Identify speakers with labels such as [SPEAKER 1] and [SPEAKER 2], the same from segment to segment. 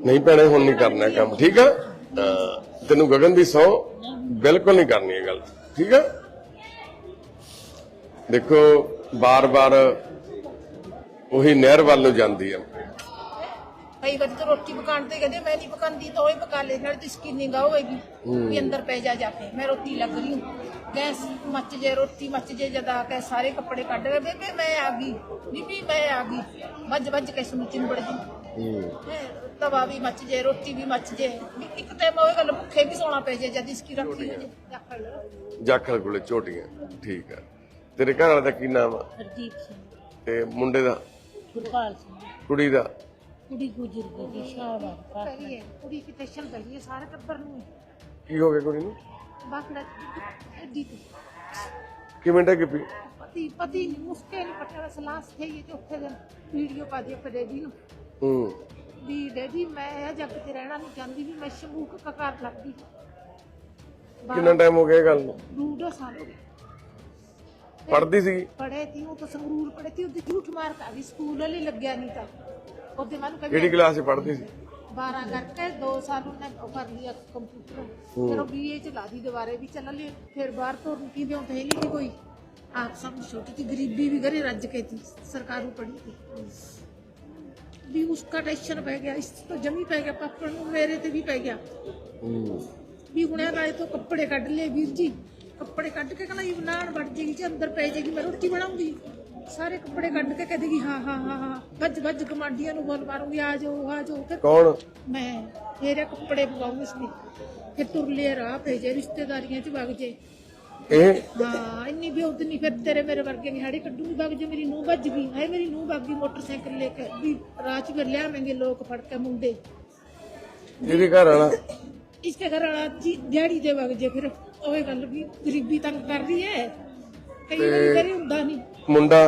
[SPEAKER 1] ਨਹੀਂ ਭੈਣੇ ਹੁਣ ਨਹੀਂ ਕਰਨਾ ਕੰਮ ਠੀਕ ਆ? ਤੈਨੂੰ ਗਗਨ ਦੀ ਸੌ ਬਿਲਕੁਲ ਨਹੀਂ ਕਰਨੀ ਇਹ ਗੱਲ ਠੀਕ ਆ? ਦੇਖੋ ਬਾਰ-ਬਾਰ ਉਹੀ ਨਹਿਰ ਵੱਲ ਨੂੰ ਜਾਂਦੀ ਆ।
[SPEAKER 2] ਕਈ ਵਾਰੀ ਤਾਂ ਰੋਟੀ ਪਕਾਉਣ ਤੇ ਕਹਿੰਦੇ ਮੈਂ ਨਹੀਂ ਪਕਾਉਂਦੀ ਤਾਂ ਉਹ ਹੀ ਪਕਾ ਲੈ ਨਾਲ ਤੇ ਸਕੀਨਿੰਗ ਆ ਹੋਏਗੀ ਵੀ ਅੰਦਰ ਪੈ ਜਾ ਜਾ ਕੇ ਮੈਂ ਰੋਟੀ ਲੱਗ ਰਹੀ ਹੂੰ ਗੈਸ ਮੱਚ ਜੇ ਰੋਟੀ ਮੱਚ ਜੇ ਜਦਾ ਕੇ ਸਾਰੇ ਕੱਪੜੇ ਕੱਢ ਗਏ ਬੇਬੇ ਮੈਂ ਆ ਗਈ ਬੀਬੀ ਮੈਂ ਆ ਗਈ ਵੱਜ ਵੱਜ ਕੇ ਸੁਣ ਚਿੰਬੜ ਜੀ ਹੈਂ, ਤਵਾ ਵੀ ਮੱਚ ਜੇ ਰੋਟੀ ਵੀ ਮੱਚ ਜੇ। ਵੀ ਇੱਕ ਟਾਈਮ ਉਹ ਗੱਲ ਭੁੱਖੇ ਵੀ ਸੋਣਾ ਪੈ ਜੇ ਜਦ ਇਸਕੀ ਰੱਖੀ ਹੋ ਜੇ ਦਾਖਲ
[SPEAKER 1] ਜਾਖਲ। ਕੋਲੇ ਝੋਟੀਆਂ ਠੀਕ ਆ ਤੇਰੇ ਘਰ ਵਾਲੇ ਦਾ ਕੀ ਨਾਮ ਆ?
[SPEAKER 3] ਹਰਦੀਪ ਸਿੰਘ।
[SPEAKER 1] ਤੇ ਮੁੰਡੇ ਦਾ?
[SPEAKER 3] ਗੁਰਪਾਲ ਸਿੰਘ।
[SPEAKER 1] ਕੁੜੀ ਦਾ?
[SPEAKER 3] ਕੁੜੀ ਗੁਜਰ ਗਈ ਜੀ ਸ਼ਾਹਬਾਦ
[SPEAKER 2] ਹੈ। ਕੁੜੀ ਕਿਤੇ ਛਲ ਗਈ ਹੈ ਸਾਰੇ ਟੱਬਰ ਨੂੰ
[SPEAKER 1] ਕੀ ਹੋ ਗਿਆ ਕੁੜੀ ਨੂੰ?
[SPEAKER 2] ਬਾਕੜਾ ਐਡੀ ਤੇ
[SPEAKER 1] ਕਿਵੇਂ ਡਿੱਗ ਪਈ?
[SPEAKER 2] ਪਤੀ ਪਤੀ ਮੁਸਕੇ ਨਹੀਂ ਪਟਿਆ ਸਲਾਸ ਥੇ ਇਹ ਚੌਥੇ ਦਿਨ ਵੀਡੀਓ ਪਾ ਦਿਓ ਫਿਰ ਡੈਡੀ ਨੂੰ।
[SPEAKER 1] ਹੂੰ।
[SPEAKER 2] ਵੀ ਡੈਡੀ ਮੈਂ ਇਹ ਜੱਗ ਤੇ ਰਹਿਣਾ ਨਹੀਂ ਚਾਹੁੰਦੀ ਵੀ ਮੈਂ ਸ਼ੰਭੂਕ ਕਕਾਰ ਲੱਗਦੀ।
[SPEAKER 1] ਕਿੰਨਾ ਟਾਈਮ ਹੋ ਗਿਆ ਇਹ ਗੱਲ ਨੂੰ?
[SPEAKER 2] ਡੂਡੋ ਸਾਲ ਹੋ ਗਏ
[SPEAKER 1] ਪੜਦੀ ਸੀ
[SPEAKER 2] ਪੜੇ ਤੀ ਉਹ ਤਾਂ ਸੰਗਰੂਰ ਪੜੇ ਤੀ ਉਹਦੇ ਝੂਠ ਮਾਰ ਕਾ ਵੀ ਸਕੂਲ ਵਾਲੀ ਲੱਗਿਆ ਨਹੀਂ ਤਾਂ। ਉਹਦੇ ਮਨ
[SPEAKER 1] ਕਿਹੜੀ
[SPEAKER 2] ਕਹੀ
[SPEAKER 1] ਕਲਾਸ 'ਚ ਪੜਦੀ ਸੀ?
[SPEAKER 2] 12 ਕਰਕੇ 2 ਸਾਲ ਉਹਨੇ ਉਹ ਕਰ ਲਿਆ ਕੰਪਿਊਟਰ ਫਿਰ ਬੀਏ ਚ ਲਾ ਦੀ ਦੁਬਾਰੇ ਵੀ ਚੱਲ ਲਈ ਫਿਰ ਬਾਹਰ ਤੋਂ ਕੀ ਦਿਓ ਤੇ ਨਹੀਂ ਕੋਈ। ਆਪ ਸਭ ਛੋਟੀ ਸੀ ਗਰੀਬੀ ਵੀ ਘਰੇ ਰੱਜ ਕੇ ਥੀ ਸਰਕਾਰੂ ਪੜੀ ਥੀ ਵੀ ਉਸਕਾ ਟੈਨਸ਼ਨ ਪੈ ਗਿਆ ਇਸ ਤੋਂ ਜਮੀ ਪੈ ਗਿਆ ਪਾਪਾ ਨੂੰ ਮੇਰੇ ਤੇ ਵੀ ਪੈ ਗਿਆ। ਵੀ ਹੁਣੇ ਗਾਏ ਤੋਂ ਕੱਪੜੇ ਕੱਢ ਲਏ ਵੀਰ ਜੀ ਕੱਪੜੇ ਕੱਢ ਕੇ ਕਹਿੰਦਾ ਇਹ ਬਣਾਣ ਵੜ ਜੇਗੀ ਚ ਅੰਦਰ ਪੈ ਜੇਗੀ ਮੈਂ ਰੋਟੀ ਬਣਾਉਂਗੀ। ਸਾਰੇ ਕੱਪੜੇ ਕੱਢ ਕੇ ਕਹਦੇਗੀ ਹਾਂ ਹਾਂ ਹਾਂ ਹਾਂ ਵੱਜ ਵੱਜ ਕਮਾਂਡੀਆਂ ਨੂੰ ਬੋਲ ਮਾਰੂੰਗੀ ਆ ਜਾਓ ਆ ਜਾਓ। ਫਿਰ
[SPEAKER 1] ਕੌਣ?
[SPEAKER 2] ਮੈਂ ਤੇਰੇ ਕੱਪੜੇ ਪਵਾਉਂ ਇਸਨੇ ਫਿਰ ਤੁਰ ਲਿਆ ਰਾਹ ਭੇਜੇ ਰਿਸ਼ਤੇਦਾਰੀਆਂ ਚ ਵਗ ਜੇ
[SPEAKER 1] ਇਹ
[SPEAKER 2] ਹਾਂ ਇੰਨੀ ਵੀ ਉਦਨੀ ਫਿਰ ਤੇਰੇ ਮੇਰੇ ਵਰਗੇ ਨਿਹਾੜੇ ਕੱਢੂਗੀ ਵਗ ਜੇ ਮੇਰੀ ਨੂੰਹ ਵੱਜ ਗਈ। ਹੈ ਮੇਰੀ ਨੂੰਹ ਵਗ ਗਈ ਮੋਟਰਸਾਈਕਲ ਲੈ ਕੇ। ਵੀ ਰਾਹ ਚ ਫਿਰ ਲਿਆਵਾਂਗੇ ਲੋਕ ਫੜ ਕੇ ਮੁੰਡੇ।
[SPEAKER 1] ਇਹਦੇ ਘਰ ਵਾਲਾ?
[SPEAKER 2] ਇਸਕੇ ਘਰ ਵਾਲਾ ਜੀ ਦਿਹਾੜੀ ਦੇ ਵਗ ਜੇ ਫਿਰ। ਉਹ ਗੱਲ ਵੀ ਗਰੀਬੀ ਤੰਗ ਕਰ ਰਹੀ ਹੈ। ਕਈ ਵਾਰੀ ਘਰੇ ਹੁੰਦਾ ਨਹੀਂ
[SPEAKER 1] ਮੁੰਡਾ?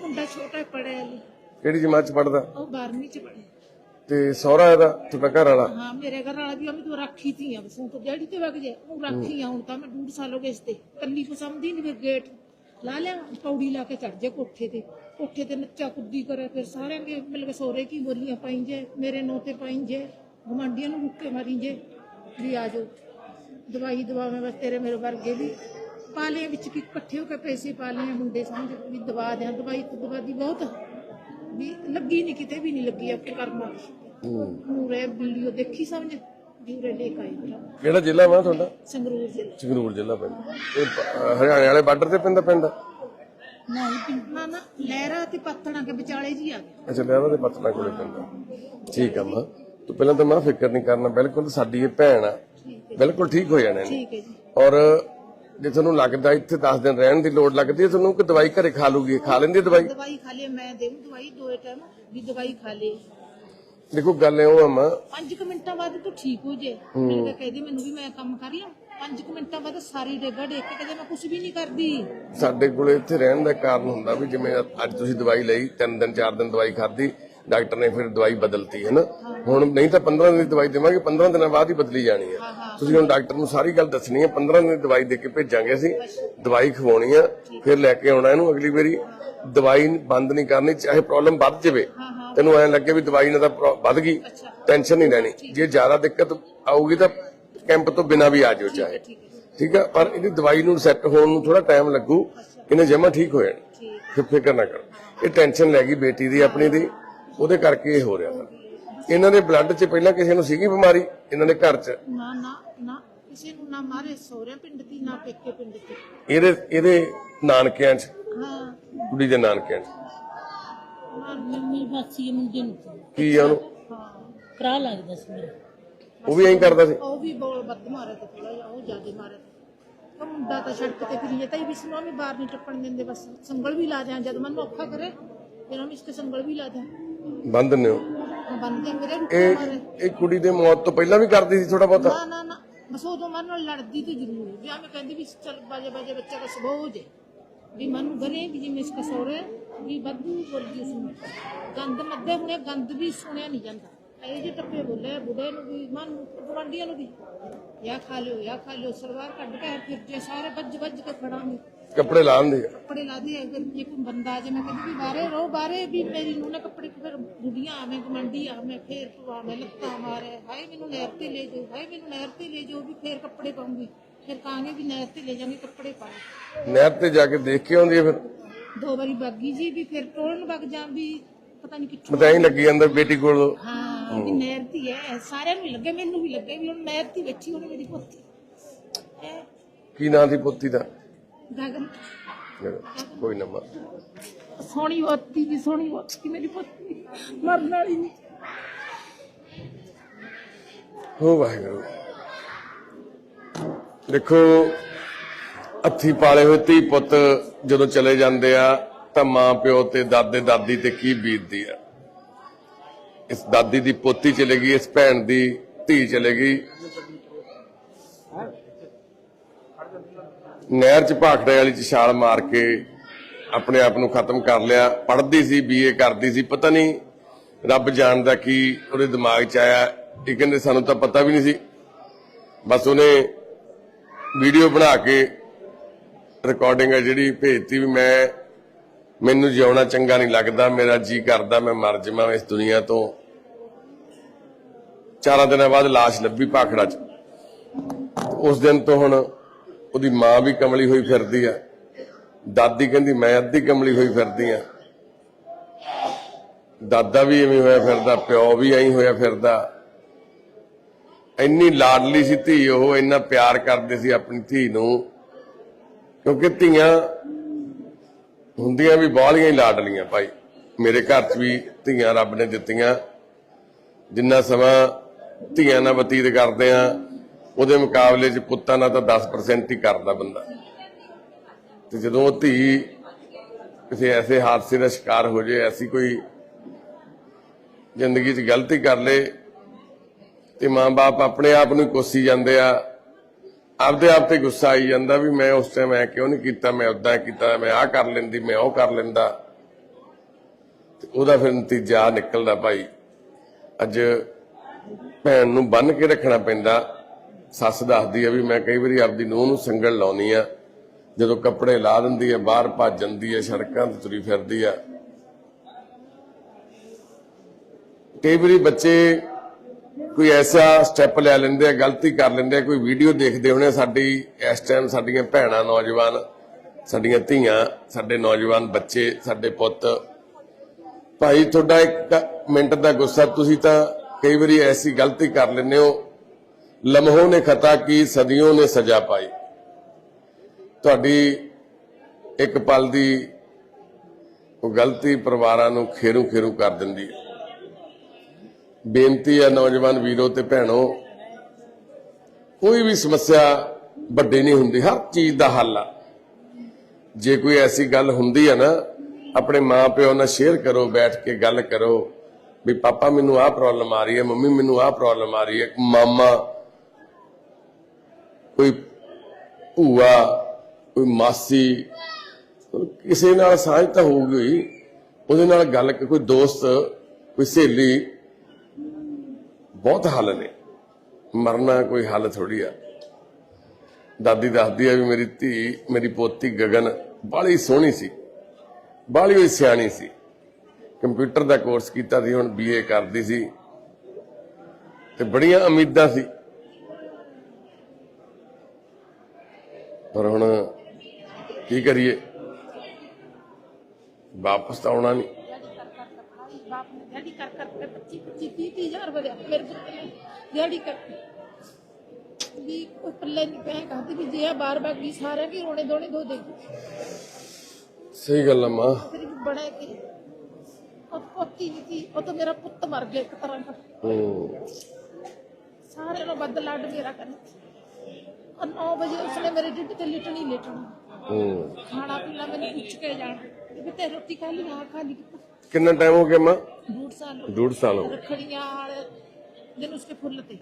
[SPEAKER 2] ਮੁੰਡਾ ਛੋਟਾ ਪੜਿਆ ਲਈ
[SPEAKER 1] ਕਿਹੜੀ ਜਮਾਤ 'ਚ ਪੜਦਾ
[SPEAKER 2] ਉਹ 12ਵੀਂ ਚ ਪੜਿਆ
[SPEAKER 1] ਤੇ ਸਹੁਰਾ ਇਹਦਾ ਤੁਹਾਡਾ ਘਰ ਵਾਲਾ।
[SPEAKER 2] ਹਾਂ, ਮੇਰੇ ਘਰ ਵਾਲਾ ਵੀ ਅਮੀ ਤੂੰ ਰੱਖੀ ਤੀ ਆ, ਬਸੋਂ ਤੋਂ ਦਿਹਾੜੀ ਤੇ ਵਗ ਜੇ, ਉਹ ਰੱਖੀ ਆ ਹੁਣ ਤਾਂ ਮੈਂ ਡੂਢ ਸਾਲ ਹੋ ਗਏ ਇਸ ਤੇ। ਕੱਲੀ ਪਸੰਦ ਹੀ ਨਹੀਂ ਫਿਰ ਗੇਟ। ਲਾ ਲਿਆ, ਪੌੜੀ ਲਾ ਕੇ ਚੜ ਜੇ ਕੋਠੇ ਤੇ। ਕੋਠੇ ਤੇ ਨੱਚਾ ਕੁੱਦੀ ਕਰੇ ਫਿਰ ਸਾਰਿਆਂ ਕੇ ਮਿਲ ਕੇ ਸੋਰੇ ਕੀ ਬੋਲੀਆਂ ਪਾਈ ਜੇ, ਮੇਰੇ ਨੋ ਤੇ ਪਾਈ ਜੇ ਗਮਾਂਡੀਆਂ ਨੂੰ ਮੁੱਕੇ ਮਾਰੀ ਜੇ। ਵੀ ਆ ਜਾਓ, ਦਵਾਈ ਦਵਾਵੇਂ ਬਸ ਤੇਰੇ ਮੇਰੇ ਵਰਗੇ ਵੀ। ਪਾਲੇ ਵਿੱਚ ਵੀ ਇਕੱਠੇ ਹੋ ਕੇ ਪੈਸੇ ਪਾ ਲਏ ਆ ਮੁੰਡੇ ਸਮਝ, ਵੀ ਦਵਾ ਦਿਆਂ, ਦਵਾਈ ਤੇ ਦਵਾ ਦੀ ਬਹੁਤ। ਵੀ ਲੱਗੀ ਨਹੀਂ ਕਿਤੇ ਵੀ ਨਹੀਂ ਲੱਗੀ ਆਪਣੇ ਕਰਮਾਂ। ਦੀ ਪੂਰੇ ਵੀਡੀਓ ਦੇਖੀ ਸਮਝ ਵੀਰੇ ਲੈ ਕੇ ਆਈ ਮੇਰਾ
[SPEAKER 1] ਕਿਹੜਾ ਜ਼ਿਲ੍ਹਾ ਵਾ ਤੁਹਾਡਾ?
[SPEAKER 2] ਸੰਗਰੂਰ ਜ਼ਿਲ੍ਹਾ।
[SPEAKER 1] ਸੰਗਰੂਰ ਜ਼ਿਲ੍ਹਾ ਪੈਂਦਾ ਇਹ ਪ- ਹਰਿਆਣੇ ਵਾਲੇ ਬਾਰਡਰ ਤੇ ਪੈਂਦਾ ਪੈਂਦਾ?
[SPEAKER 2] ਨਹੀਂ ਪਿੰਡ ਨਾ ਲਹਿਰਾ ਤੇ ਪੱਤਣਾ ਕੇ ਵਿਚਾਲੇ ਜੀ ਆ ਗਿਆ
[SPEAKER 1] ਅੱਛਾ ਲਹਿਰਾ ਦੇ ਪਤਨਾ ਕੋਲੇ ਪੈਂਦਾ। ਠੀਕ ਆ ਮਾਂ। ਤੂੰ ਪਹਿਲਾਂ ਤਾਂ ਮਾਂ ਫਿਕਰ ਨਹੀਂ ਕਰਨਾ ਬਿਲਕੁਲ ਸਾਡੀ ਇਹ ਭੈਣ ਆ। ਬਿਲਕੁਲ ਠੀਕ ਹੋ ਜਾਣੇ ਨੇ
[SPEAKER 2] ਠੀਕ ਹੈ ਜੀ।
[SPEAKER 1] ਔਰ ਜੇ ਤੁਹਾਨੂੰ ਲੱਗਦਾ ਇੱਥੇ 10 ਦਿਨ ਰਹਿਣ ਦੀ ਲੋੜ ਲੱਗਦੀ ਹੈ ਤੁਹਾਨੂੰ ਕਿ ਦਵਾਈ ਘਰੇ ਖਾ ਲੂਗੀ ਖਾ ਲੈਂਦੀ ਹੈ ਦਵਾਈ?
[SPEAKER 2] ਦਵਾਈ ਖਾ ਲਈ ਮੈਂ ਦੇਉਂ ਦਵਾਈ ਦੋ ਟਾਈਮ ਵੀ ਦਵਾਈ ਖਾ ਲਈ।
[SPEAKER 1] ਦੇਖੋ ਗੱਲ ਇਹ ਉਹ ਆ ਮਾਂ।
[SPEAKER 2] 5 ਮਿੰਟਾਂ ਬਾਅਦ ਤੂੰ ਠੀਕ ਹੋ ਜੇ। ਮੈਨੂੰ ਕਹਿੰਦੀ ਮੈਨੂੰ ਵੀ ਮੈਂ ਕੰਮ ਕਰ ਲਾਂ। 5 ਮਿੰਟਾਂ ਬਾਅਦ ਸਾਰੀ ਡੇਗਾ ਦੇਖ ਕੇ ਕਹਿੰਦੇ ਮੈਂ ਕੁਝ ਵੀ ਨਹੀਂ ਕਰਦੀ।
[SPEAKER 1] ਸਾਡੇ ਕੋਲੇ ਇੱਥੇ ਰਹਿਣ ਦਾ ਕਾਰਨ ਹੁੰਦਾ ਵੀ ਜਿਵੇਂ ਅੱਜ ਤੁਸੀਂ ਦਵਾਈ ਲਈ ਤਿੰਨ ਦਿਨ ਚਾਰ ਦਿਨ ਦਵਾਈ ਖਾਧੀ ਡਾਕਟਰ ਨੇ ਫਿਰ ਦਵਾਈ ਬਦਲਤੀ ਹੈ ਨਾ ਹੁਣ ਨਹੀਂ ਤਾਂ 15 ਦਿਨ ਦੀ ਦਵਾਈ ਦੇਵਾਂਗੇ 15 ਦਿਨਾਂ ਬਾਅਦ ਹੀ ਬਦਲੀ ਜਾਣੀ ਹੈ। ਤੁਸੀਂ ਹੁਣ ਡਾਕਟਰ ਨੂੰ ਸਾਰੀ ਗੱਲ ਦੱਸਣੀ ਹੈ 15 ਦਿਨ ਦੀ ਦਵਾਈ ਦੇ ਕੇ ਭੇਜਾਂਗੇ ਅਸੀਂ ਦਵਾਈ ਖਵਾਉਣੀ ਆ ਫਿਰ ਲੈ ਕੇ ਆਉਣਾ ਇਹਨੂੰ ਅਗਲੀ ਵਾਰੀ। ਦਵਾਈ ਬੰਦ ਨਹੀਂ ਕਰਨੀ ਚਾਹੇ ਪ੍ਰੋਬਲਮ ਵੱਧ ਜਾਵੇ ਤੈਨੂੰ ਐਂ ਲੱਗੇ ਵੀ ਦਵਾਈ ਨਾਲ ਤਾਂ ਵੱਧ ਗਈ ਟੈਨਸ਼ਨ ਨਹੀਂ ਲੈਣੀ ਜੇ ਜ਼ਿਆਦਾ ਦਿੱਕਤ ਆਊਗੀ ਤਾਂ ਕੈਂਪ ਤੋਂ ਬਿਨਾ ਵੀ ਆ ਜਾਓ ਚਾਹੇ। ਠੀਕ ਹੈ ਪਰ ਇਹਦੀ ਦਵਾਈ ਨੂੰ ਸੈੱਟ ਹੋਣ ਨੂੰ ਥੋੜਾ ਟਾਈਮ ਲੱਗੂ ਇਹਨੇ ਜਮਾ ਠੀਕ ਹੋ ਜਾਣਾ। ਫਿਰ ਫਿਕਰ ਨਾ ਕਰੋ। ਇਹ ਟੈਨਸ਼ਨ ਲੈ ਗਈ ਬੇਟੀ ਦੀ ਆਪਣੀ ਦੀ। ਉਹਦੇ ਕਰਕੇ ਇਹ ਹੋ ਰਿਹਾ ਵਾ ਇਹਨਾਂ ਦੇ ਬਲੱਡ 'ਚ ਪਹਿਲਾਂ ਕਿਸੇ ਨੂੰ ਸੀਗੀ ਬਿਮਾਰੀ? ਇਹਨਾਂ ਦੇ ਘਰ 'ਚ?
[SPEAKER 2] ਨਾ ਨਾ ਨਾ ਕਿਸੇ ਨੂੰ ਨਾ ਮਾਰੇ ਸੋਹਰਿਆਂ ਪਿੰਡ ਦੀ ਨਾ ਪੇਕੇ ਪਿੰਡ ਦੀ।
[SPEAKER 1] ਇਹਦੇ ਇਹਦੇ ਨਾਨਕਿਆਂ 'ਚ?
[SPEAKER 2] ਹਾਂ।
[SPEAKER 1] ਕੁੜੀ ਦੇ ਨਾਨਕਿਆਂ 'ਚ?
[SPEAKER 3] ਮੇਰੀ ਮਾਸੀ ਦੇ ਮੁੰਡੇ ਨੂੰ।
[SPEAKER 1] ਕੀ ਆ ਉਹਨੂੰ?
[SPEAKER 2] ਹਾਂ।
[SPEAKER 3] ਕਰਾ ਲੱਗਦਾ ਸੀ ਮੇਰਾ।
[SPEAKER 1] ਉਹ ਵੀ ਐਂ ਕਰਦਾ ਸੀ?
[SPEAKER 2] ਉਹ ਵੀ ਬੋਲ ਵੱਧ ਮਾਰੇ ਤੇ ਥੋੜਾ ਜਿਹਾ ਉਹ ਜ਼ਿਆਦਾ ਮਾਰੇ ਤੇ। ਉਹ ਮੁੰਡਾ ਤਾਂ ਸੜਕ ਤੇ ਫਿਰੀ ਜਾਂਦਾ ਹੀ ਵੀ ਸੁਣਾ ਵੀ ਬਾਹਰ ਨਹੀਂ ਟੱਪਣ ਦਿੰਦੇ ਬਸ ਸੰਗਲ ਵੀ ਲਾ ਦਿਆਂ ਜਦ ਮਨ ਔਖਾ ਕਰੇ ਫਿਰ ਹਮ ਇਸਕੇ ਸੰਗਲ ਵੀ ਲਾ ਦਿਆਂ।
[SPEAKER 1] ਬੰਦ ਦਿੰਦੇ ਹੋ
[SPEAKER 2] ਬੰਦੇ ਮੇਰੇ ਨੂੰ
[SPEAKER 1] ਇਹ ਇਹ ਕੁੜੀ ਦੇ ਮੌਤ ਤੋਂ ਪਹਿਲਾਂ ਵੀ ਕਰਦੀ ਸੀ ਥੋੜਾ ਬਹੁਤਾ?
[SPEAKER 2] ਨਾ ਨਾ ਨਾ। ਬਸ ਉਦੋਂ ਮਨ ਨਾਲ ਲੜਦੀ ਤੇ ਜ਼ਰੂਰ ਵੀ ਮੈਂ ਕਹਿੰਦੀ ਵੀ ਚੱਲ ਬਾਜੇ ਬਾਜੇ ਬੱਚਾ ਦਾ ਸੁਭਾਅ ਹੋ ਜੇ। ਵੀ ਮਨ ਘਰੇ ਵੀ ਜਿਵੇਂ ਇਸਕਾ ਸੋਰੇ ਵੀ ਬੱਦੂ ਬੋਲਦੀ ਸੀ ਗੰਦ ਮੱਦੇ ਹੁਣੇ ਗੰਦ ਵੀ ਸੁਣਿਆ ਨਹੀਂ ਜਾਂਦਾ। ਇਹ ਜੇ ਟੱਪੇ ਬੋਲੇ ਬੁੱਢੇ ਨੂੰ ਵੀ ਮਨ ਗਵਾਂਡੀਆਂ ਨੂੰ ਵੀ। ਯਾ ਖਾ ਲਿਓ ਯਾ ਖਾ ਲਿਓ ਸਲਵਾਰ ਕੱਢ ਕੇ ਫਿਰ ਜੇ ਸਾਰੇ ਵੱਜ ਵੱਜ ਕੇ ਖੜਾਂਗੇ।
[SPEAKER 1] ਕੱਪੜੇ ਲਾਉਂਦੇ ਆ
[SPEAKER 2] ਕੱਪੜੇ ਲਾਦੇ ਆ ਫਿਰ ਜੇ ਕੋਈ ਬੰਦਾ ਜੇ ਮੈਂ ਕਹਿੰਦੀ ਵੀ ਬਾਹਰੇ ਰਹੋ ਬਾਹਰੇ ਵੀ ਮੇਰੀ ਨੂੰ ਨਾ ਕੱਪੜੇ ਫਿਰ ਬੁੜੀਆਂ ਆਵੇਂ ਗਮੰਡੀ ਆਵੇਂ ਫੇਰ ਪਵਾਵੇਂ ਲੱਤਾਂ ਮਾਰੇ ਹਾਏ ਮੈਨੂੰ ਨਹਿਰ ਤੇ ਲੈ ਜਾਓ ਹਾਏ ਮੈਨੂੰ ਨਹਿਰ ਤੇ ਲੈ ਜਾਓ ਵੀ ਫੇਰ ਕੱਪੜੇ ਪਾਉਂਗੀ। ਫਿਰ ਕਹਾਂਗੇ ਵੀ ਨਹਿਰ ਤੇ ਲੈ ਜਾਵਾਂਗੇ ਕੱਪੜੇ ਪਾਓ।
[SPEAKER 1] ਨਹਿਰ ਤੇ ਜਾ ਕੇ ਦੇਖ ਕੇ ਆਉਂਦੀ ਆ ਫਿਰ।
[SPEAKER 2] ਦੋ ਵਾਰੀ ਬਾਗੀ ਜੀ ਵੀ ਫਿਰ ਟੋਲਣ ਵਗ ਜਾਂ ਵੀ ਪਤਾ ਨਹੀਂ ਕਿੱਥੋਂ
[SPEAKER 1] ਪਤਾ ਹੀ ਲੱਗੀ ਜਾਂਦਾ ਬੇਟੀ ਕੋਲ।
[SPEAKER 2] ਹਾਂ ਵੀ ਨਹਿਰ ਦੀ ਹੈ ਸਾਰਿਆਂ ਨੂੰ ਹੀ ਲੱਗੇ ਮੈਨੂੰ ਵੀ ਲੱਗੇ ਵੀ ਹੁਣ ਨਹਿਰ ਦੀ ਬੱਚੀ ਹੋਣੀ ਮੇਰੀ ਪੋਤੀ।
[SPEAKER 1] ਕੀ ਨਾਂ ਸੀ ਪੁੱਤੀ ਦਾ? ਕੋਈ ਨਾ ਮਾਂ
[SPEAKER 2] ਸੋਹਣੀ ਹੋਤੀ ਵੀ ਸੋਹਣੀ ਹੋਤੀ ਮੇਰੀ ਪੋਤੀ। ਮਰਨ ਵਾਲੀ ਨਹੀਂ
[SPEAKER 1] ਹੋ ਵਾਹਿਗੁਰੂ। ਦੇਖੋ ਹੱਥੀ ਪਾਲੇ ਹੋਏ ਧੀ ਪੁੱਤ ਜਦੋਂ ਚਲੇ ਜਾਂਦੇ ਆ ਤਾਂ ਮਾਂ ਪਿਓ ਤੇ ਦਾਦੇ ਦਾਦੀ ਤੇ ਕੀ ਬੀਤਦੀ ਆ? ਇਸ ਦਾਦੀ ਦੀ ਪੋਤੀ ਚਲੇ ਗਈ ਇਸ ਭੈਣ ਦੀ ਧੀ ਚਲੇ ਗਈ। ਨਹਿਰ ਚ ਭਾਖੜੇ ਵਾਲੀ ਚ ਛਾਲ ਮਾਰ ਕੇ ਆਪਣੇ ਆਪ ਨੂੰ ਖਤਮ ਕਰ ਲਿਆ। ਪੜ੍ਹਦੀ ਸੀ ਬੀਏ ਕਰਦੀ ਸੀ। ਪਤਾ ਨਹੀਂ ਰੱਬ ਜਾਣਦਾ ਕੀ ਉਹਦੇ ਦਿਮਾਗ 'ਚ ਆਇਆ। ਇਹ ਕਹਿੰਦੇ, ਸਾਨੂੰ ਤਾਂ ਪਤਾ ਵੀ ਨਹੀਂ ਸੀ। ਬਸ ਉਹਨੇ ਵੀਡੀਓ ਬਣਾ ਕੇ ਰਿਕਾਰਡਿੰਗ ਹੈ ਜਿਹੜੀ ਭੇਜਤੀ ਵੀ ਮੈਂ, ਮੈਨੂੰ ਜਿਉਣਾ ਚੰਗਾ ਨਹੀਂ ਲੱਗਦਾ, ਮੇਰਾ ਜੀ ਕਰਦਾ, ਮੈਂ ਮਰ ਜਾਵਾਂ ਇਸ ਦੁਨੀਆ ਤੋਂ। ਚਾਰਾਂ ਦਿਨਾਂ ਬਾਅਦ ਲਾਸ਼ ਲੱਭੀ ਭਾਖੜਾ 'ਚ। ਉਸ ਦਿਨ ਤੋਂ ਹੁਣ ਉਹਦੀ ਮਾਂ ਵੀ ਕਮਲੀ ਹੋਈ ਫਿਰਦੀ ਆ। ਦਾਦੀ ਕਹਿੰਦੀ, ਮੈਂ ਅੱਧੀ ਕਮਲੀ ਹੋਈ ਫਿਰਦੀ ਆ। ਦਾਦਾ ਵੀ ਐਵੇਂ ਹੋਇਆ ਫਿਰਦਾ, ਪਿਓ ਵੀ ਐਂ ਹੋਇਆ ਫਿਰਦਾ। ਇੰਨੀ ਲਾਡਲੀ ਸੀ ਧੀ ਉਹ, ਇੰਨਾ ਪਿਆਰ ਕਰਦੇ ਸੀ ਆਪਣੀ ਧੀ ਨੂੰ, ਕਿਉਂਕਿ ਧੀਆਂ ਹੁੰਦੀਆਂ ਵੀ ਬਾਹਲੀਆਂ ਹੀ ਲਾਡਲੀਆਂ ਭਾਈ। ਮੇਰੇ ਘਰ 'ਚ ਵੀ ਧੀਆਂ ਰੱਬ ਨੇ ਦਿੱਤੀਆਂ। ਜਿੰਨਾ ਸਮਾਂ ਧੀਆਂ ਨਾਲ ਬਤੀਤ ਕਰਦੇ ਆ ਉਹਦੇ ਮੁਕਾਬਲੇ 'ਚ ਪੁੱਤਾਂ ਨਾਲ ਤਾਂ 10% ਹੀ ਕਰਦਾ ਬੰਦਾ। ਤੇ ਜਦੋਂ ਧੀ ਕਿਸੇ ਐਸੇ ਹਾਦਸੇ ਦਾ ਸ਼ਿਕਾਰ ਹੋ ਜਾਏ ਐਸੀ ਕੋਈ ਜ਼ਿੰਦਗੀ 'ਚ ਗਲਤੀ ਕਰ ਲੇ ਤੇ ਮਾਂ-ਬਾਪ ਆਪਣੇ ਆਪ ਨੂੰ ਕੋਸੀ ਜਾਂਦੇ ਆ, ਆਪਦੇ ਆਪ ਤੇ ਗੁੱਸਾ ਆਈ ਜਾਂਦਾ ਵੀ ਮੈਂ ਉਸ ਟਾਈਮ ਐ ਕਿਉਂ ਨਹੀਂ ਕੀਤਾ, ਮੈਂ ਉਦਾਂ ਕੀਤਾ, ਮੈਂ ਆਹ ਕਰ ਲੈਂਦੀ, ਮੈਂ ਉਹ ਕਰ ਲੈਂਦਾ। ਤੇ ਉਹਦਾ ਫਿਰ ਨਤੀਜਾ ਨਿਕਲਦਾ ਭਾਈ, ਅੱਜ ਭੈਣ ਨੂੰ ਬੰਨ ਕੇ ਰੱਖਣਾ ਪੈਂਦਾ। ਸੱਸ ਦੱਸਦੀ ਆ ਵੀ ਮੈਂ ਕਈ ਵਾਰੀ ਆਪਦੀ ਨੂੰਹ ਨੂੰ ਸੰਗਲ ਲਾਉਣੀ ਆ। ਜਦੋਂ ਕੱਪੜੇ ਲਾ ਦਿੰਦੀ ਆ, ਬਾਹਰ ਭੱਜ ਜਾਂਦੀ ਆ, ਸੜਕਾਂ ਤੇ ਤੁਰੀ ਫਿਰਦੀ ਆ। ਕਈ ਵਾਰੀ ਬੱਚੇ ਕੋਈ ਐਸਾ ਸਟੈਪ ਲੈ ਲੈਂਦੇ ਆ, ਗਲਤੀ ਕਰ ਲੈਂਦੇ ਆ, ਕੋਈ ਵੀਡੀਓ ਦੇਖਦੇ ਹੋਣੇ ਸਾਡੀ, ਇਸ ਟਾਈਮ ਸਾਡੀਆਂ ਭੈਣਾਂ, ਨੌਜਵਾਨ, ਸਾਡੀਆਂ ਧੀਆਂ, ਸਾਡੇ ਨੌਜਵਾਨ ਬੱਚੇ, ਸਾਡੇ ਪੁੱਤ। ਭਾਈ, ਤੁਹਾਡਾ ਇੱਕ ਮਿੰਟ ਦਾ ਗੁੱਸਾ, ਤੁਸੀਂ ਤਾਂ ਕਈ ਵਾਰੀ ਐਸੀ ਗਲਤੀ ਕਰ ਲੈਂਦੇ ਹੋ ਲਮਹੋਂ ਨੇ ਖਤਾ ਕੀ, ਸਦੀਆਂ ਨੇ ਸਜ਼ਾ ਪਾਈ। ਤੁਹਾਡੀ ਇੱਕ ਪਲ ਦੀ ਉਹ ਗਲਤੀ ਪਰਿਵਾਰਾਂ ਨੂੰ ਖੇਰੂ ਖੇਰੂ ਕਰ ਦਿੰਦੀ ਹੈ। ਬੇਨਤੀ ਹੈ ਨੌਜਵਾਨ ਵੀਰੋ ਤੇ ਭੈਣੋ, ਕੋਈ ਵੀ ਸਮੱਸਿਆ ਵੱਡੀ ਨਹੀਂ ਹੁੰਦੀ, ਹਰ ਚੀਜ਼ ਦਾ ਹੱਲ ਆ। ਜੇ ਕੋਈ ਐਸੀ ਗੱਲ ਹੁੰਦੀ ਹੈ ਨਾ, ਆਪਣੇ ਮਾਪਿਓ ਨਾਲ ਸ਼ੇਅਰ ਕਰੋ, ਬੈਠ ਕੇ ਗੱਲ ਕਰੋ, ਵੀ ਪਾਪਾ ਮੈਨੂੰ ਆਹ ਪ੍ਰੋਬਲਮ ਆ ਰਹੀ ਹੈ, ਮੰਮੀ ਮੈਨੂੰ ਆਹ ਪ੍ਰੋਬਲਮ ਆ ਰਹੀ ਹੈ ਮਾਮਾ ਕੋਈ ਭੂਆ, ਕੋਈ ਮਾਸੀ ਕਿਸੇ ਨਾਲ ਸਾਂਝ ਤਾਂ ਹੋਊਗੀ। ਹੀ। ਉਹਦੇ ਨਾਲ ਗੱਲ ਕੋਈ ਦੋਸਤ, ਕੋਈ ਸਹੇਲੀ, ਬਹੁਤ ਹੱਲ ਨੇ। ਮਰਨਾ ਕੋਈ ਹੱਲ ਥੋੜੀ ਆ। ਦਾਦੀ ਦੱਸਦੀ ਆ ਵੀ ਮੇਰੀ ਧੀ, ਮੇਰੀ ਪੋਤੀ ਗਗਨ ਬਾਹਲੀ ਸੋਹਣੀ ਸੀ, ਬਾਹਲੀ ਹੋਈ ਸਿਆਣੀ ਸੀ। ਕੰਪਿਊਟਰ ਦਾ ਕੋਰਸ ਕੀਤਾ ਸੀ, ਹੁਣ ਬੀਏ ਕਰਦੀ ਸੀ। ਤੇ ਬੜੀਆਂ ਉਮੀਦਾਂ ਸੀ। ਪਰ ਹੁਣ ਕੀ ਕਰੀਏ? ਵਾਪਸ ਤਾਂ ਆਉਣਾ ਨਹੀਂ।
[SPEAKER 2] ਬਾਪ ਨੇ ਦਿਹਾੜੀ ਕਰ ਕਰ ਕੇ 25 25 30 ਹਜ਼ਾਰ ਵਧਿਆ ਮੇਰੇ ਪੁੱਤ ਨੇ ਦਿਹਾੜੀ ਕਰ ਵੀ ਕੋਈ ਪੱਲੇ ਨਹੀਂ ਪੈ ਕਹਿੰਦੇ ਵੀ ਜੇ ਆ ਬਾਰ ਬਾਰ ਵੀ ਸਾਰਿਆਂ ਕੀ ਰੋਣੇ ਦੋਣੇ ਦੋ ਦੇ।
[SPEAKER 1] ਸਹੀ ਗੱਲ ਆ ਮਾਂ।
[SPEAKER 2] ਫਿਰ ਬੜਾ ਕਿ। ਉਹ ਪੋਤੀ ਸੀ ਉਹ ਤਾਂ ਮੇਰਾ ਪੁੱਤ ਮਰ ਗਿਆ ਇੱਕ ਤਰ੍ਹਾਂ ਦਾ।
[SPEAKER 1] ਹੂੰ।
[SPEAKER 2] ਸਾਰਿਆਂ ਨੂੰ ਵੱਧ ਲੱਡ ਮੇਰਾ ਕਰਨਾ। ਔਰ 9 ਵਜੇ ਉਸਨੇ ਮੇਰੇ ਢਿੱਡ ਤੇ ਲਿਟਣੀ ਲਿਟਣੀ।
[SPEAKER 1] ਹੂੰ
[SPEAKER 2] ਖਾਣਾ ਪੀਣਾ ਮੈਨੂੰ ਪੁੱਛ ਕੇ ਜਾਣ। ਕਿ ਤੇ ਰੋਟੀ ਖਾ ਲਈ ਆ ਖਾ ਲਈ
[SPEAKER 1] ਕਿੰਨਾ ਟਾਈਮ ਹੋ ਗਿਆ ਮਾਂ?
[SPEAKER 2] ਡੂਢ ਸਾਲ ਹੋ
[SPEAKER 1] ਸਾਲ ਹੋ
[SPEAKER 2] ਰਖੜੀਆਂ ਵਾਲੇ ਦਿਨ ਉਸਕੇ ਫੁੱਲ ਤੇ।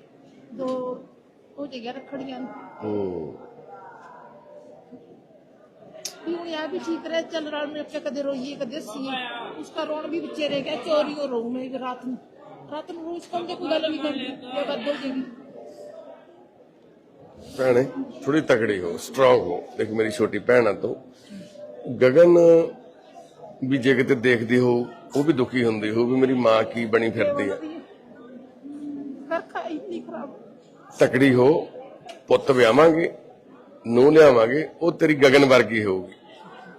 [SPEAKER 2] ਦੋ
[SPEAKER 1] ਹੋ
[SPEAKER 2] ਗਿਆ ਰਖੜੀਆਂ ਹੂੰ ਵੀ ਆ ਵੀ ਠੀਕ ਰਹਿ ਚੱਲ ਰਲ ਮਿਲ ਕੇ ਕਦੇ ਰੋਈਏ ਕਦੇ ਸੀ ਉਸਕਾ ਰੋਣ ਵੀ ਵਿਚੇ ਰਹਿ ਗਿਆ ਚੋਰੀ ਹੋ ਰੋਉ ਰਾਤ ਨੂੰ। ਰਾਤ ਨੂੰ ਰੋਜ਼ ਕੰਮ ਦੇ ਕੋਈ ਗੱਲ ਵੀ ਕਰਦੀ ਇਹ ਬੱਦੋ ਜੀ
[SPEAKER 1] ਭੈਣੇ ਥੋੜੀ ਤਕੜੀ ਹੋ ਸਟਰੋਂਗ ਹੋ। ਦੇਖ ਮੇਰੀ ਛੋਟੀ ਭੈਣ ਆ ਤੂੰ। ਗਗਨ ਵੀ ਜੇ ਕਿਤੇ ਦੇਖਦੀ ਹੋ ਉਹ ਵੀ ਦੁਖੀ ਹੁੰਦੀ ਹੋ ਵੀ ਮੇਰੀ ਮਾਂ ਕੀ ਬਣੀ ਫਿਰਦੀ ਆ।
[SPEAKER 2] ਕਰਖਾ ਇੰਨੀ ਖਰਾਬ।
[SPEAKER 1] ਤਕੜੀ ਹੋ ਪੁੱਤ ਵਿਆਵਾਂਗੇ ਨੂੰ ਲਿਆਵਾਂਗੇ ਉਹ ਤੇਰੀ ਗਗਨ ਵਰਗੀ ਹੋਊਗੀ।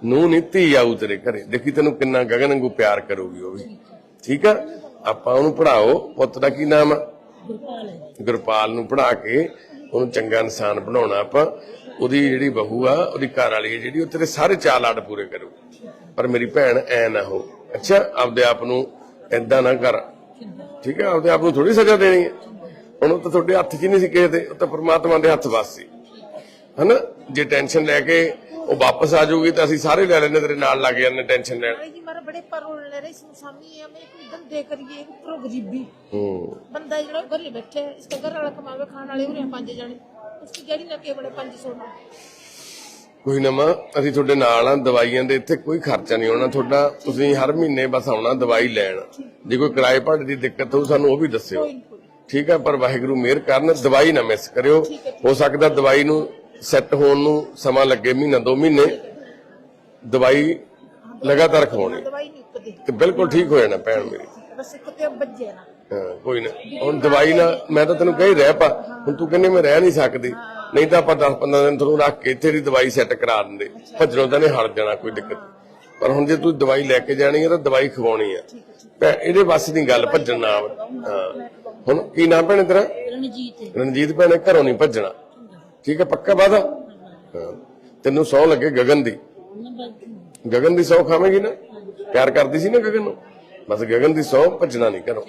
[SPEAKER 1] ਨੂੰ ਨਹੀਂ ਧੀ ਆਊ ਤੇਰੇ ਘਰੇ। ਦੇਖੀ ਤੈਨੂੰ ਕਿੰਨਾ ਗਗਨ ਵਾਂਗੂ ਪਿਆਰ ਕਰੂਗੀ ਉਹ ਵੀ। ਠੀਕ ਆ? ਆਪਾਂ ਉਹਨੂੰ ਪੜਾਓ ਪੁੱਤ ਦਾ ਕੀ ਨਾਮ ਆ?
[SPEAKER 3] ਗੁਰਪਾਲ
[SPEAKER 1] ਨੂੰ ਪੜਾ ਕੇ ਉਹਨੂੰ ਚੰਗਾ ਇਨਸਾਨ ਬਣਾਉਣਾ ਆਪਾਂ, ਉਹਦੀ ਜਿਹੜੀ ਬਹੂ ਆ, ਉਹਦੀ ਘਰ ਵਾਲੀ ਜਿਹੜੀ, ਉਹ ਤੇਰੇ ਸਾਰੇ ਚਾਅ ਲਾਡ ਪੂਰੇ ਕਰੂ। ਪਰ ਮੇਰੀ ਭੈਣ ਐ ਨਾ ਹੋ। ਅੱਛਾ, ਆਪਦੇ ਆਪ ਨੂੰ ਏਦਾਂ ਨਾ ਕਰ। ਠੀਕ ਹੈ ਆਪਦੇ ਆਪ ਨੂੰ ਥੋੜੀ ਸਜ਼ਾ ਦੇਣੀ ਹੈ ਹੁਣ ਤਾਂ ਤੁਹਾਡੇ ਹੱਥ 'ਚ ਹੀ ਨਹੀਂ ਸੀ ਕਿਸੇ ਦੇ, ਉਹ ਤਾਂ ਪ੍ਰਮਾਤਮਾ ਦੇ ਹੱਥ ਵੱਸ। ਸੀ ਹਨਾ? ਜੇ ਟੈਨਸ਼ਨ ਲੈ ਕੇ ਉਹ ਵਾਪਸ ਆ ਜਾਊਗੀ ਤਾਂ ਅਸੀਂ ਸਾਰੇ ਲੈ ਲੈਣੇ ਤੇਰੇ ਨਾਲ ਲੱਗ ਜਾਂਦੇ ਟੈਨਸ਼ਨ ਲੈਣ। ਕੋਈ ਨਾ ਮਾਂ ਅਸੀਂ ਤੁਹਾਡੇ ਨਾਲ ਆ ਦਵਾਈਆਂ ਦੇ ਇੱਥੇ ਕੋਈ ਖਰਚਾ ਨਹੀਂ ਹੋਣਾ ਤੁਹਾਡਾ ਤੁਸੀਂ ਹਰ ਮਹੀਨੇ ਬਸ ਆਉਣਾ ਦਵਾਈ ਲੈਣ। ਜੇ ਕੋਈ ਕਿਰਾਏ ਭਾੜੇ ਦੀ ਦਿੱਕਤ ਹੋਊ ਸਾਨੂੰ ਉਹ ਵੀ ਦੱਸਿਓ। ਠੀਕ ਹੈ ਪਰ ਵਾਹਿਗੁਰੂ ਮਿਹਰ ਕਰਨ ਦਵਾਈ ਨਾ ਮਿਸ ਕਰਿਓ। ਹੋ। ਸਕਦਾ ਦਵਾਈ ਨੂੰ ਸੈੱਟ ਹੋਣ ਨੂੰ ਸਮਾਂ ਲੱਗੇ ਮਹੀਨਾ ਦੋ ਮਹੀਨੇ ਦਵਾਈ ਲਗਾਤਾਰ ਖਵਾਉਣੀ।
[SPEAKER 2] ਦਵਾਈ ਨਹੀਂ ਉੱਕਦੇ।
[SPEAKER 1] ਤੇ ਬਿਲਕੁਲ ਠੀਕ ਹੋ ਜਾਣਾ ਭੈਣ ਮੇਰੀ।
[SPEAKER 2] ਬਸ ਇੱਕ ਤੇ ਵੱਜੇ ਨਾ।
[SPEAKER 1] ਹਾਂ, ਕੋਈ ਨਾ। ਹੁਣ ਦਵਾਈ ਨਾ ਮੈਂ ਤਾਂ ਤੈਨੂੰ ਕਹੀ ਰਹਿ ਪਾ। ਹੁਣ ਤੂੰ ਕਹਿੰਦੇ ਮੈਂ ਰਹਿ ਨਹੀਂ ਸਕਦੀ। ਨਹੀਂ ਤਾਂ ਆਪਾਂ 10 15 ਦਿਨ ਤੁਹਾਨੂੰ ਰੱਖ ਕੇ ਇੱਥੇ ਦੀ ਦਵਾਈ ਸੈੱਟ ਕਰਾ ਦਿੰਦੇ। ਭੱਜਣੋਂ ਤਾਂ ਨਹੀਂ ਹਟ ਜਾਣਾ ਕੋਈ ਦਿੱਕਤ। ਪਰ ਹੁਣ ਜੇ ਤੂੰ ਦਵਾਈ ਲੈ ਕੇ ਜਾਣੀ ਹੈ ਤਾਂ ਦਵਾਈ ਖਵਾਉਣੀ ਆ ਭੈ- ਇਹਦੇ ਵੱਸ ਦੀ ਗੱਲ ਭੱਜਣ ਨਾ। ਹਾਂ। ਹੁਣ ਕੀ ਨਾਮ ਭੈਣੇ ਤੇਰਾ?
[SPEAKER 3] ਰਣਜੀਤ। ਹੈ
[SPEAKER 1] ਰਣਜੀਤ ਭੈਣੇ ਘਰੋਂ ਨਹੀਂ ਭੱਜਣਾ। ਠੀਕ ਹੈ ਪੱਕਾ ਵਾਦਾ ਤੈਨੂੰ ਸੌ ਲੱਗੇ ਗਗਨ ਦੀ। ਗਗਨ ਦੀ ਸੌ ਖਾਵੇਂਗੀ ਨਾ? ਪਿਆਰ ਕਰਦੀ ਸੀ ਨਾ ਗਗਨ ਨੂੰ? ਬਸ ਗਗਨ ਦੀ ਸੌ ਭੱਜਣਾ ਨਹੀਂ
[SPEAKER 2] ਕੱਲ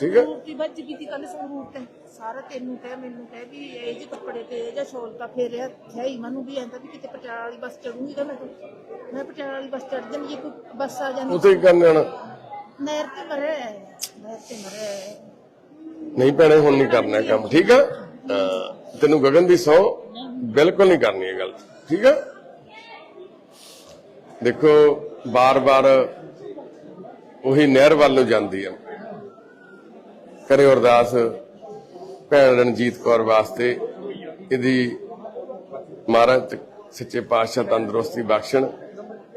[SPEAKER 1] ਠੀਕ ਹੈ?
[SPEAKER 2] ਦੀ ਵੱਜ ਗਈ ਤੀ ਕੱਲ ਸੰਗਰੂਰ ਤੇ। ਸਾਰਾ ਤੈਨੂੰ ਕਹਿ ਮੈਨੂੰ ਕਹਿ ਵੀ ਇਹ ਜੇ ਕੱਪੜੇ ਤੇ ਇਹ ਜਾਂ ਸ਼ੋਲ ਤਾਂ ਫੇਰਿਆ ਹੈ ਹੀ ਮੈਨੂੰ ਵੀ ਐਂਦਾ ਵੀ ਕਿਤੇ ਪਟਿਆਲਾ ਵਾਲੀ ਬੱਸ ਚੜੂਗੀ ਤਾਂ ਮੈਂ ਤਾਂ- ਮੈਂ ਪਟਿਆਲਾ ਵਾਲੀ ਬੱਸ ਚੜ ਜਾਂਦੀ ਜੇ ਕੋਈ ਬੱਸ ਆ ਜਾਂਦੀ।
[SPEAKER 1] ਉੱਥੇ ਕਰਨ ਜਾਣਾ?
[SPEAKER 2] ਨਹਿਰ ਤੇ ਮਰੇ ਨਹਿਰ ਤੇ ਮਰੇ
[SPEAKER 1] ਨਹੀਂ ਭੈਣੇ ਹੁਣ ਨਹੀਂ ਕਰਨਾ ਕੰਮ ਠੀਕ ਆ? ਹਾਂ, ਤੈਨੂੰ ਗਗਨ ਦੀ ਸੌ ਬਿਲਕੁਲ ਨਹੀਂ ਕਰਨੀ ਇਹ ਗੱਲ, ਠੀਕ ਆ ਦੇਖੋ, ਬਾਰ-ਬਾਰ ਉਹੀ ਨਹਿਰ ਵੱਲ ਨੂੰ ਜਾਂਦੀ ਆ ਕਰੇ ਅਰਦਾਸ ਭੈਣ ਰਣਜੀਤ ਕੌਰ ਵਾਸਤੇ ਇਹਦੀ ਮਹਾਰਾਜ, ਸੱਚੇ ਪਾਤਸ਼ਾਹ ਤੰਦਰੁਸਤੀ ਬਖਸ਼ਣ।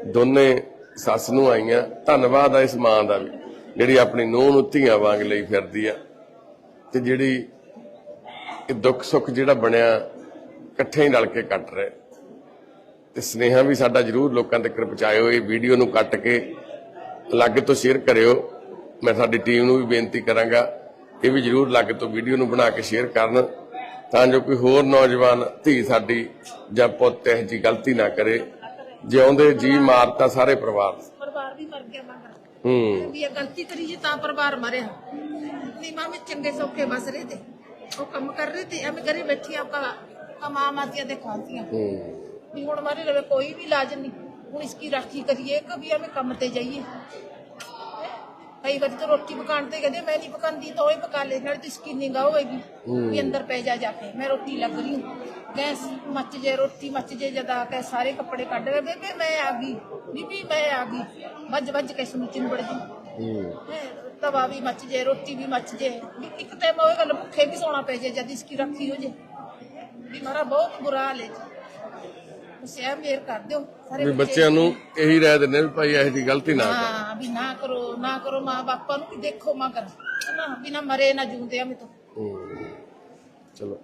[SPEAKER 1] ਦੋਨੇ ਸੱਸ ਨੂੰ ਆਈਆਂ, ਧੰਨਵਾਦ ਆ ਇਸ ਮਾਂ ਦਾ ਵੀ, ਜਿਹੜੀ ਆਪਣੀ ਨੂੰਹ ਨੂੰ ਧੀਆਂ ਵਾਂਗ ਲਈ ਫਿਰਦੀ ਆ। ਤੇ ਜਿਹੜੀ ਇਹ ਦੁੱਖ ਸੁੱਖ ਜਿਹੜਾ ਬਣਿਆ ਇਕੱਠੇ ਹੀ ਰਲ ਕੇ ਕੱਟ ਰਹੇ। ਤੇ ਸਨੇਹਾ ਵੀ ਸਾਡਾ ਜਰੂਰ ਲੋਕਾਂ ਤੱਕ ਪਹੁੰਚਾਇਓ ਇਹ ਵੀਡੀਓ ਨੂੰ ਕੱਟ ਕੇ ਅਲੱਗ ਤੋਂ ਸ਼ੇਅਰ ਕਰਿਓ। ਮੈਂ ਸਾਡੀ ਟੀਮ ਨੂੰ ਵੀ ਬੇਨਤੀ ਕਰਾਂਗਾ ਇਹ ਵੀ ਜਰੂਰ ਅਲੱਗ ਤੋਂ ਵੀਡੀਓ ਨੂੰ ਬਣਾ ਕੇ ਸ਼ੇਅਰ ਕਰਨ ਤਾਂ ਜੋ ਕੋਈ ਹੋਰ ਨੌਜਵਾਨ ਧੀ ਸਾਡੀ ਜਾਂ ਪੁੱਤ ਇਹ ਜੀ ਗਲਤੀ ਨਾ ਕਰੇ। ਜਿਉਂਦੇ ਜੀ ਮਾਰਤਾ ਸਾਰੇ ਪਰਿਵਾਰ। ਨੂੰ।
[SPEAKER 2] ਪਰਿਵਾਰ ਵੀ ਮਰ ਗਿਆ ਮਗਰ
[SPEAKER 1] ਹੂੰ।
[SPEAKER 2] ਵੀ ਇਹ ਗਲਤੀ ਕਰੀ ਜੇ ਤਾਂ ਪਰਿਵਾਰ ਮਰਿਆ। ਨਹੀਂ ਮਾਮੇ ਚੰਗੇ ਸੌਖੇ ਬਸ ਰਹੇ ਤੇ। वो कम कर रही थी हमें गरीब बैठी आपका
[SPEAKER 1] कमाम
[SPEAKER 2] आती है दिखाती है भी हूँ हमारे लिए कोई भी इलाज नहीं हूँ इसकी राखी करिए कभी हमें कम ते जाइए कई बार तो रोटी पकाने तो कहते मैं नहीं पकाती तो वही पका ले तो इसकी निगाह होगी भी अंदर पै जा जाके मैं रोटी लग रही हूँ गैस मच जे रोटी मच जे जदा के सारे कपड़े कट रहे बेबे मैं आ गई बीबी मैं आ गई बज बज के सुन चिन
[SPEAKER 1] बड़
[SPEAKER 2] गई ਤਵਾ ਵੀ ਮੱਚ ਜੇ ਰੋਟੀ ਵੀ ਮੱਚ ਜੇ। ਵੀ ਇੱਕ ਟਾਈਮ ਉਹ ਗੱਲ ਭੁੱਖੇ ਵੀ ਸੌਣਾ ਪੈ ਜੇ ਜਦ ਇਸकी ਰੱਖੀ ਹੋ ਜੇ। ਵੀ ਮਾਰਾ ਬਹੁਤ ਬੁਰਾ ਹਾਲ ਹੈ ਇਹ ਮੇਰ ਕਰ ਦਿਓ ਸਾਰੇ
[SPEAKER 1] ਵੀ ਬੱਚਿਆਂ ਨੂੰ ਇਹੀ ਰਾਏ ਦਿੰਦੇ ਵੀ ਭਾਈ ਇਹੋ ਜੀ ਗਲਤੀ ਨਾ ਕਰੋ।
[SPEAKER 2] ਹਾਂ ਵੀ ਨਾ ਕਰੋ ਨਾ ਕਰੋ ਮਾਂ ਬਾਪਾਂ ਨੂੰ ਵੀ ਦੇਖੋ ਮਗਰ। ਨਾ ਬਿਨਾ ਮਰੇ ਨਾ ਜੂੰਦੇ ਆ ਮੈਂ ਤਾਂ
[SPEAKER 1] ਹਮ, ਚਲੋ।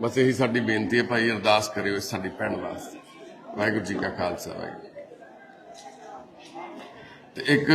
[SPEAKER 1] ਬਸ ਇਹੀ ਸਾਡੀ ਬੇਨਤੀ ਹੈ ਭਾਈ ਅਰਦਾਸ ਕਰਿਓ ਇਸ ਸਾਡੀ ਭੈਣ ਵਾਸਤੇ। ਵਾਹਿਗੁਰੂ ਜੀ ਕਾ ਖਾਲਸਾ ਵਾਹਿਗੁਰੂ ਕੀ। ਤੇ ਇੱਕ